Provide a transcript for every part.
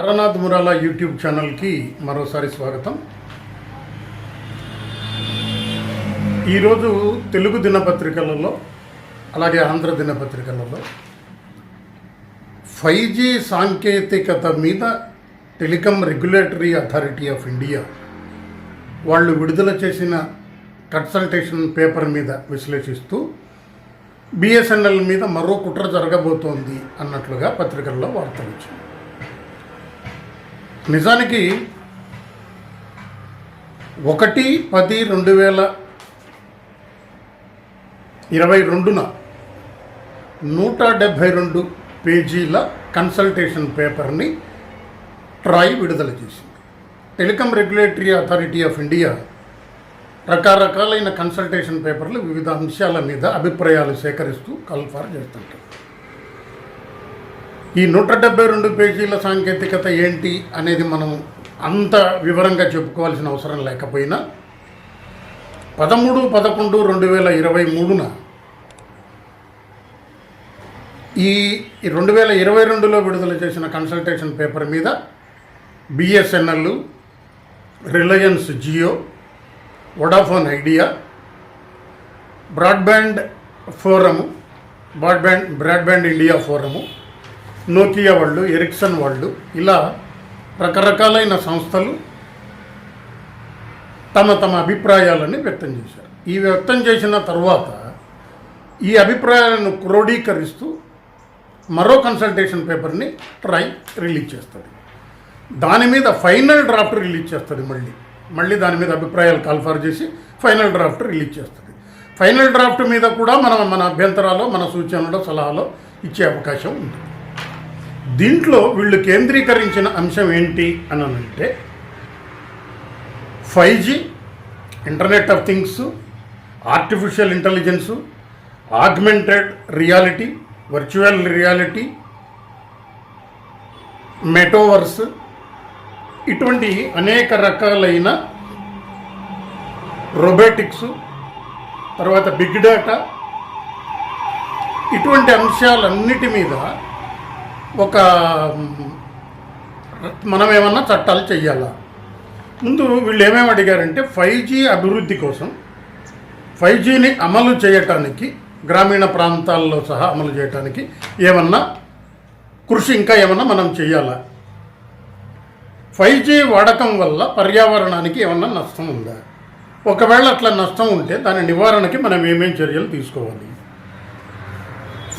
Taranath మురాలా YouTube ఛానల్కి మరోసారి స్వాగతం. ఈరోజు తెలుగు దినపత్రికలలో అలాగే ఆంధ్ర దినపత్రికలలో ఫైవ్ జీ సాంకేతికత మీద telecom regulatory authority of India వాళ్ళు విడుదల చేసిన కన్సల్టేషన్ పేపర్ మీద విశ్లేషిస్తూ బిఎస్ఎన్ఎల్ మీద మరో కుట్ర జరగబోతోంది అన్నట్లుగా పత్రికల్లో వార్తలు వచ్చాయి. నిజానికి ఒకటి పది రెండు వేల ఇరవై రెండున నూట డెబ్భై రెండు పేజీల కన్సల్టేషన్ పేపర్ని ట్రాయ్ విడుదల చేసింది. Telecom regulatory authority of India రకరకాలైన కన్సల్టేషన్ పేపర్లు వివిధ అంశాల మీద అభిప్రాయాలు సేకరిస్తూ కల్ఫార్ చేస్తుంటారు ఈ నూట డెబ్బై రెండు పేజీల సాంకేతికత ఏంటి అనేది మనం అంత వివరంగా చెప్పుకోవాల్సిన అవసరం లేకపోయినా పదమూడు పదకొండు రెండు వేల ఇరవై మూడున ఈ రెండు వేల ఇరవై రెండులో విడుదల చేసిన కన్సల్టేషన్ పేపర్ మీద BSNL Reliance Jio Vodafone Idea broadband forum broadband broadband India forum Nokia వాళ్ళు ఎరిక్సన్ వాళ్ళు ఇలా రకరకాలైన సంస్థలు తమ తమ అభిప్రాయాలని వ్యక్తం చేశారు. ఈ వ్యక్తం చేసిన తర్వాత ఈ అభిప్రాయాలను క్రోడీకరిస్తూ మరో కన్సల్టేషన్ పేపర్ని ట్రై రిలీజ్ చేస్తుంది. దాని మీద ఫైనల్ డ్రాఫ్ట్ రిలీజ్ చేస్తుంది మళ్ళీ. మళ్ళీ దాని మీద అభిప్రాయాలు కాల్ఫార్ చేసి ఫైనల్ డ్రాఫ్ట్ రిలీజ్ చేస్తుంది. ఫైనల్ డ్రాఫ్ట్ మీద కూడా మనం మన అభ్యంతరాలు మన సూచనలు సలహాలు ఇచ్చే అవకాశం ఉంటుంది. దీంట్లో వీళ్ళు కేంద్రీకరించిన అంశం ఏంటి అని అంటే five G internet of things artificial intelligence augmented reality virtual reality metaverse ఇటువంటి అనేక రకాలైన రోబోటిక్స్ తర్వాత బిగ్ డేటా ఇటువంటి అంశాలన్నిటి మీద ఒక మనం ఏమన్నా చట్టాలు చెయ్యాలా? ముందు వీళ్ళు ఏమేమి అడిగారంటే ఫైవ్ జీ అభివృద్ధి కోసం ఫైవ్ జీని అమలు చేయటానికి గ్రామీణ ప్రాంతాల్లో సహా అమలు చేయటానికి ఏమన్నా కృషి ఇంకా ఏమన్నా మనం చేయాలా ఫైవ్ జీ వాడకం వల్ల పర్యావరణానికి ఏమన్నా నష్టం ఉందా? ఒకవేళ అట్లా నష్టం ఉంటే దాని నివారణకి మనం ఏమేం చర్యలు తీసుకోవాలి?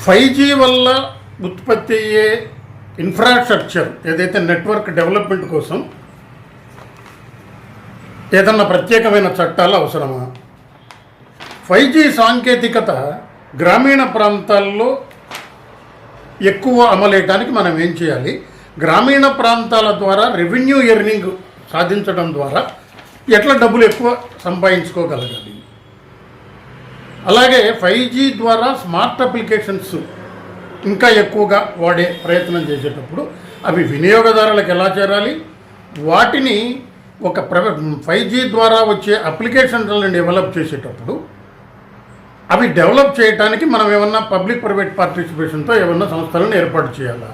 ఫైవ్ జీ వల్ల ఉత్పత్తి అయ్యే ఇన్ఫ్రాస్ట్రక్చర్ ఏదైతే నెట్వర్క్ డెవలప్మెంట్ కోసం ఏదన్నా ప్రత్యేకమైన చట్టాలు అవసరమా? ఫైవ్ జీ సాంకేతికత గ్రామీణ ప్రాంతాల్లో ఎక్కువ అమలేయడానికి మనం ఏం చేయాలి? గ్రామీణ ప్రాంతాల ద్వారా రెవెన్యూ ఎర్నింగ్ సాధించడం ద్వారా ఎట్లా డబ్బులు ఎక్కువ సంపాదించుకోగలగాలి? అలాగే ఫైవ్ జీ ద్వారా స్మార్ట్ అప్లికేషన్స్ ఇంకా ఎక్కువగా వాడే ప్రయత్నం చేసేటప్పుడు అవి వినియోగదారులకు ఎలా చేరాలి? వాటిని ఒక ప్ర ఫైవ్ జీ ద్వారా వచ్చే అప్లికేషన్లను డెవలప్ చేసేటప్పుడు అవి డెవలప్ చేయడానికి మనం ఏమన్నా పబ్లిక్ ప్రైవేట్ పార్టిసిపేషన్తో ఏమన్నా సంస్థలను ఏర్పాటు చేయాలా?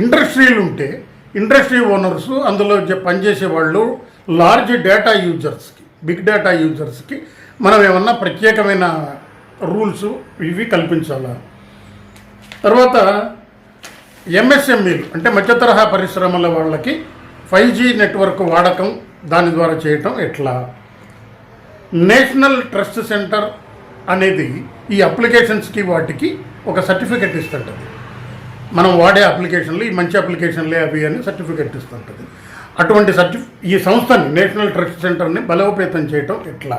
ఇండస్ట్రీలు ఉంటే ఇండస్ట్రీ ఓనర్స్ అందులో పనిచేసే వాళ్ళు లార్జ్ డేటా యూజర్స్కి బిగ్ డేటా యూజర్స్కి మనం ఏమన్నా ప్రత్యేకమైన రూల్స్ ఇవి కల్పించాలా? తర్వాత ఎంఎస్ఎంఈలు అంటే మధ్య తరహా పరిశ్రమల వాళ్ళకి ఫైవ్ జీ నెట్వర్క్ వాడకం దాని ద్వారా చేయటం ఎట్లా? నేషనల్ ట్రస్ట్ సెంటర్ అనేది ఈ అప్లికేషన్స్కి వాటికి ఒక సర్టిఫికెట్ ఇస్తుంటుంది. మనం వాడే అప్లికేషన్లు ఈ మంచి అప్లికేషన్లే అవి అని సర్టిఫికెట్ ఇస్తుంటుంది. అటువంటి సర్టి ఈ సంస్థని నేషనల్ ట్రస్ట్ సెంటర్ని బలోపేతం చేయటం ఎట్లా?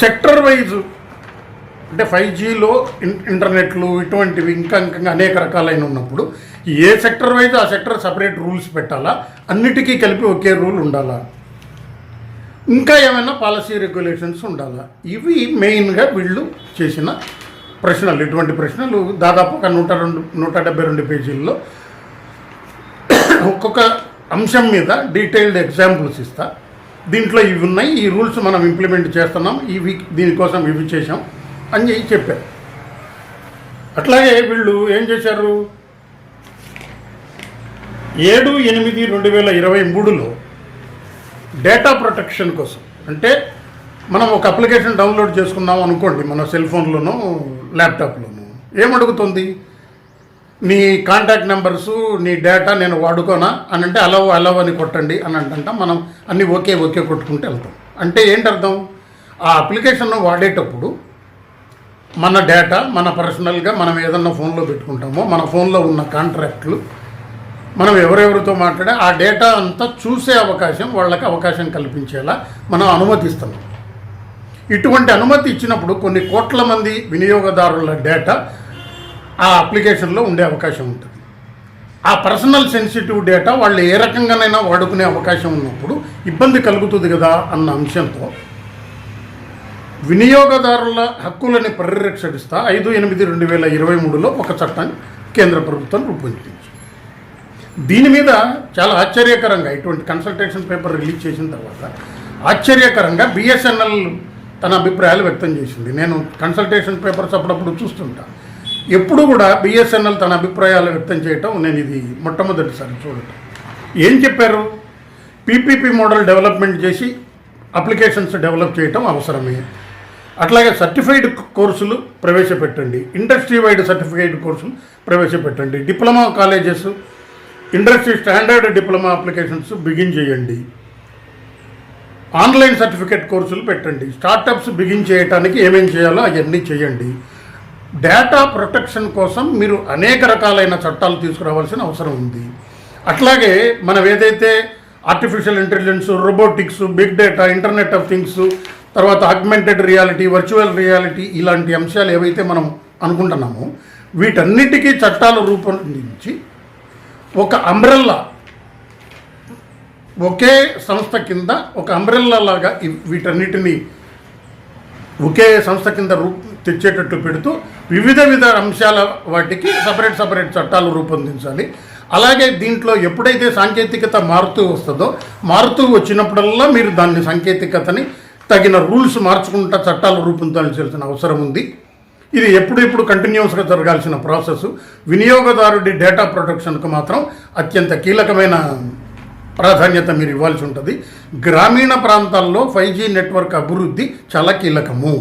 సెక్టర్ వైజ్ అంటే ఫైవ్ జీలో ఇంటర్నెట్లు ఇటువంటివి ఇంకా ఇంకా అనేక రకాలైన ఉన్నప్పుడు ఏ సెక్టర్ వైజ్ ఆ సెక్టర్ సపరేట్ రూల్స్ పెట్టాలా? అన్నిటికీ కలిపి ఒకే రూల్ ఉండాలా? ఇంకా ఏమైనా పాలసీ రెగ్యులేషన్స్ ఉండాలా? ఇవి మెయిన్గా వీళ్ళు చేసిన ప్రశ్నలు. ఇటువంటి ప్రశ్నలు దాదాపుగా నూట రెండు నూట డెబ్బై రెండు పేజీల్లో ఒక్కొక్క అంశం మీద డీటెయిల్డ్ ఎగ్జాంపుల్స్ ఇస్తా. దీంట్లో ఇవి ఉన్నాయి. ఈ రూల్స్ మనం ఇంప్లిమెంట్ చేస్తున్నాం. ఇవి దీనికోసం ఇవి చేసాం అని చెప్పారు. అట్లాగే వీళ్ళు ఏం చేశారు? ఏడు ఎనిమిది రెండు వేల ఇరవై మూడులో డేటా ప్రొటెక్షన్ కోసం అంటే మనం ఒక అప్లికేషన్ డౌన్లోడ్ చేసుకున్నాం అనుకోండి మన సెల్ ఫోన్లోనూ ల్యాప్టాప్లోనూ. ఏమడుగుతుంది నీ కాంటాక్ట్ నెంబర్సు నీ డేటా నేను వాడుకోనా? అని అంటే అలవ్ అలవ్ అని కొట్టండి అని అంటంట మనం అన్నీ ఓకే ఓకే కొట్టుకుంటూ వెళ్తాం. అంటే ఏంటి అర్థం ఆ అప్లికేషన్ను వాడేటప్పుడు మన డేటా మన పర్సనల్గా మనం ఏదన్నా ఫోన్లో పెట్టుకుంటామో మన ఫోన్లో ఉన్న కాంట్రాక్ట్లు మనం ఎవరెవరితో మాట్లాడే ఆ డేటా అంతా చూసే అవకాశం వాళ్ళకి అవకాశం కల్పించేలా మనం అనుమతిస్తున్నాం. ఇటువంటి అనుమతి ఇచ్చినప్పుడు కొన్ని కోట్ల మంది వినియోగదారుల డేటా ఆ అప్లికేషన్లో ఉండే అవకాశం ఉంటుంది. ఆ పర్సనల్ సెన్సిటివ్ డేటా వాళ్ళు ఏ రకంగానైనా వాడుకునే అవకాశం ఉన్నప్పుడు ఇబ్బంది కలుగుతుంది కదా అన్న అంశంతో వినియోగదారుల హక్కులని పరిరక్షిస్తా ఐదు ఎనిమిది రెండు వేల ఇరవై మూడులో ఒక చట్టాన్ని కేంద్ర ప్రభుత్వం రూపొందించింది. దీని మీద చాలా ఆశ్చర్యకరంగా ఇటువంటి కన్సల్టేషన్ పేపర్ రిలీజ్ చేసిన తర్వాత ఆశ్చర్యకరంగా బిఎస్ఎన్ఎల్ తన అభిప్రాయాలు వ్యక్తం చేసింది. నేను కన్సల్టేషన్ పేపర్స్ అప్పుడప్పుడు చూస్తుంటా. ఎప్పుడు కూడా బిఎస్ఎన్ఎల్ తన అభిప్రాయాలు వ్యక్తం చేయటం నేను ఇది మొట్టమొదటిసారి చూడటం. ఏం చెప్పారు? పీపీపీ మోడల్ డెవలప్మెంట్ చేసి అప్లికేషన్స్ డెవలప్ చేయటం అవసరమే. అట్లాగే సర్టిఫైడ్ కోర్సులు ప్రవేశపెట్టండి. ఇండస్ట్రీ వైడ్ సర్టిఫైడ్ కోర్సులు ప్రవేశపెట్టండి. Diploma colleges industry standard diploma applications begin చేయండి. ఆన్లైన్ సర్టిఫికేట్ కోర్సులు పెట్టండి. స్టార్టప్స్ బిగిన్ చేయడానికి ఏమేం చేయాలో అవన్నీ చేయండి. డేటా ప్రొటెక్షన్ కోసం మీరు అనేక రకాలైన చట్టాలు తీసుకురావాల్సిన అవసరం ఉంది. అట్లాగే మనం ఏదైతే artificial intelligence robotics big data internet of things తర్వాత అగ్మెంటెడ్ రియాలిటీ వర్చువల్ రియాలిటీ ఇలాంటి అంశాలు ఏవైతే మనం అనుకుంటున్నామో వీటన్నిటికీ చట్టాలు రూపొందించి ఒక అంబ్రెల్లా ఒకే సంస్థ కింద ఒక అంబ్రెల్లా లాగా వీటన్నిటినీ వీటన్నిటిని ఒకే సంస్థ కింద రూ తెచ్చేటట్టు పెడుతూ వివిధ విధ అంశాల వాటికి సపరేట్ సపరేట్ చట్టాలు రూపొందించాలి. అలాగే దీంట్లో ఎప్పుడైతే సాంకేతికత మారుతూ వస్తుందో మారుతూ వచ్చినప్పుడల్లా మీరు దాన్ని సాంకేతికతని తగిన రూల్స్ మార్చుకుంటా చట్టాలు రూపొందించాల్సిన అవసరం ఉంది. ఇది ఎప్పుడెప్పుడు కంటిన్యూస్గా జరగాల్సిన ప్రాసెస్. వినియోగదారుడి డేటా ప్రొటెక్షన్కు మాత్రం అత్యంత కీలకమైన ప్రాధాన్యత మీరు ఇవ్వాల్సి ఉంటుంది. గ్రామీణ ప్రాంతాల్లో ఫైవ్ జీ నెట్వర్క్ అభివృద్ధి చాలా కీలకము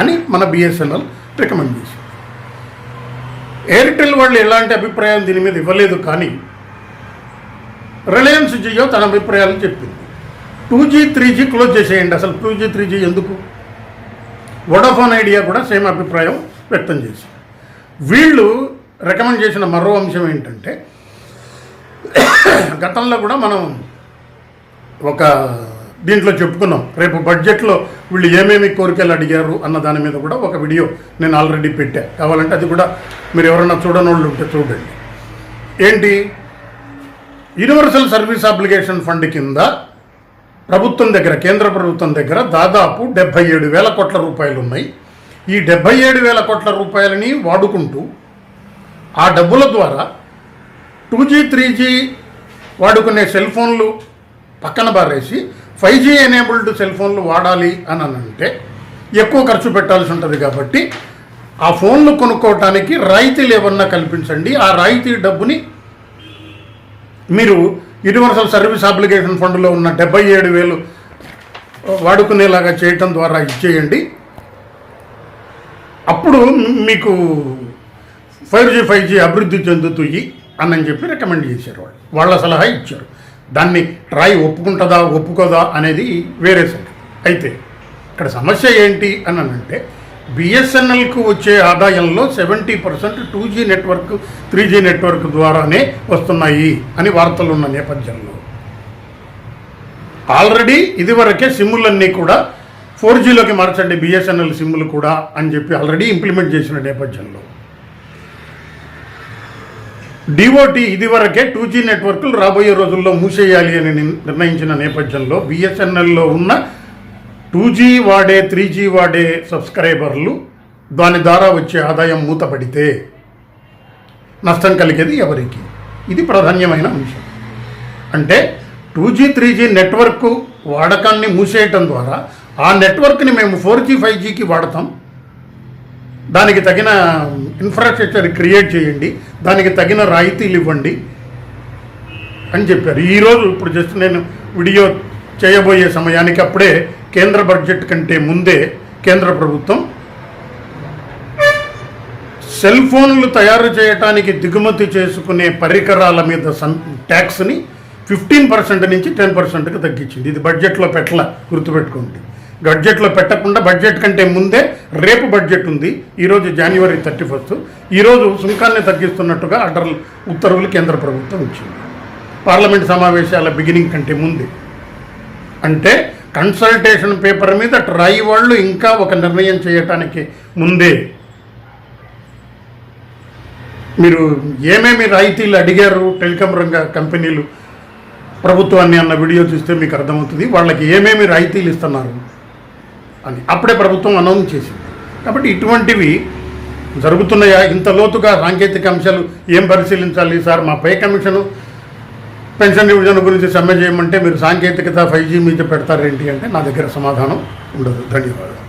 అని మన బిఎస్ఎన్ఎల్ రికమెండ్ చేసింది. ఎయిర్టెల్ వాళ్ళు ఎలాంటి అభిప్రాయం దీని మీద ఇవ్వలేదు కానీ రిలయన్స్ జియో తన అభిప్రాయాలు చెప్పింది. Two G three G close చేసేయండి. అసలు టూ జీ త్రీ జీ ఎందుకు? వొడాఫోన్ ఐడియా కూడా సేమ్ అభిప్రాయం వ్యక్తం చేసి వీళ్ళు రికమెండ్ చేసిన మరో అంశం ఏంటంటే గతంలో కూడా మనం ఒక దీంట్లో చెప్పుకున్నాం. రేపు బడ్జెట్లో వీళ్ళు ఏమేమి కోరికలు అడిగారు అన్న దాని మీద కూడా ఒక వీడియో నేను ఆల్రెడీ పెట్టా. కావాలంటే అది కూడా మీరు ఎవరైనా చూడని వాళ్ళు ఉంటే చూడండి. ఏంటి? యూనివర్సల్ సర్వీస్ అప్లికేషన్ ఫండ్ కింద ప్రభుత్వం దగ్గర కేంద్ర ప్రభుత్వం దగ్గర దాదాపు డెబ్భై ఏడు వేల కోట్ల రూపాయలు ఉన్నాయి. ఈ డెబ్భై ఏడు వేల కోట్ల రూపాయలని వాడుకుంటూ ఆ డబ్బుల ద్వారా టూ జీ త్రీ జీ వాడుకునే సెల్ ఫోన్లు పక్కన బారేసి ఫైవ్ జీ ఎనేబుల్డ్ సెల్ ఫోన్లు వాడాలి అని అని అంటే ఎక్కువ ఖర్చు పెట్టాల్సి ఉంటుంది కాబట్టి ఆ ఫోన్లు కొనుక్కోవటానికి రాయితీలు ఏమన్నా కల్పించండి. ఆ రాయితీ డబ్బుని మీరు యూనివర్సల్ సర్వీస్ అప్లికేషన్ ఫండ్లో ఉన్న డెబ్బై ఏడు వేలు వాడుకునేలాగా చేయటం ద్వారా ఇచ్చేయండి. అప్పుడు మీకు ఫైవ్ జీ ఫైవ్ జీ అభివృద్ధి చెందుతాయి అని చెప్పి రికమెండ్ చేశారు వాళ్ళు. వాళ్ళ సలహా ఇచ్చారు. దాన్ని ట్రాయ్ ఒప్పుకుంటుందా ఒప్పుకోదా అనేది వేరే సంగతి. అయితే ఇక్కడ సమస్య ఏంటి అని అంటే బిఎస్ఎన్ఎల్కు వచ్చే ఆదాయంలో seventy percent two G network three G network ద్వారానే వస్తున్నాయి అని వార్తలు ఉన్న నేపథ్యంలో. ఆల్రెడీ ఇదివరకే సిమ్ములన్నీ కూడా ఫోర్ జీలోకి మార్చండి బిఎస్ఎన్ఎల్ సిమ్ములు కూడా అని చెప్పి ఆల్రెడీ ఇంప్లిమెంట్ చేసిన నేపథ్యంలో. డిఓటి ఇదివరకే టూ జీ నెట్వర్క్లు రాబోయే రోజుల్లో మూసేయాలి అని నిర్ణయించిన నేపథ్యంలో బిఎస్ఎన్ఎల్లో ఉన్న టూ జీ వాడే త్రీ జీ వాడే సబ్స్క్రైబర్లు దాని ద్వారా వచ్చే ఆదాయం మూతపడితే నష్టం కలిగేది ఎవరికి? ఇది ప్రాధాన్యమైన అంశం. అంటే two G three G network వాడకాన్ని మూసేయటం ద్వారా ఆ నెట్వర్క్ని మేము ఫోర్ జీ ఫైవ్ జీకి వాడతాం. దానికి తగిన ఇన్ఫ్రాస్ట్రక్చర్ క్రియేట్ చేయండి దానికి తగిన రాయితీలు ఇవ్వండి అని చెప్పారు. ఈరోజు ఇప్పుడు జస్ట్ నేను వీడియో చేయబోయే సమయానికి అప్పుడే కేంద్ర బడ్జెట్ కంటే ముందే కేంద్ర ప్రభుత్వం సెల్ ఫోన్లు తయారు చేయడానికి దిగుమతి చేసుకునే పరికరాల మీద సన్ ట్యాక్స్ని ఫిఫ్టీన్ పర్సెంట్ నుంచి టెన్ పర్సెంట్కి తగ్గించింది. ఇది బడ్జెట్లో పెట్టల గుర్తుపెట్టుకోండి. బడ్జెట్లో పెట్టకుండా బడ్జెట్ కంటే ముందే రేపు బడ్జెట్ ఉంది. ఈరోజు జనవరి థర్టీ ఫస్ట్. ఈరోజు సుంకాన్ని తగ్గిస్తున్నట్టుగా ఆర్డర్లు ఉత్తర్వులు కేంద్ర ప్రభుత్వం ఇచ్చింది. పార్లమెంట్ సమావేశాల బిగినింగ్ కంటే ముందే. అంటే కన్సల్టేషన్ పేపర్ మీద ట్రై వాళ్ళు ఇంకా ఒక నిర్ణయం చేయటానికి ముందే. మీరు ఏమేమి రాయితీలు అడిగారు టెలికాం రంగ కంపెనీలు? ప్రభుత్వాన్ని అన్న వీడియో చూస్తే మీకు అర్థమవుతుంది. వాళ్ళకి ఏమేమి రాయితీలు ఇస్తున్నారు అని. అప్పుడే ప్రభుత్వం అనౌన్స్ చేసింది. కాబట్టి ఇటువంటివి జరుగుతున్నాయా? ఇంత లోతుగా సాంకేతిక అంశాలు ఏం పరిశీలించాలి సార్? మా పై కమిషను పెన్షన్ డివిజన్ గురించి సమ్మె చేయమంటే మీరు సాంకేతికత ఫైవ్ జీ మీద పెడతారేంటి అంటే నా దగ్గర సమాధానం ఉండదు. ధన్యవాదాలు.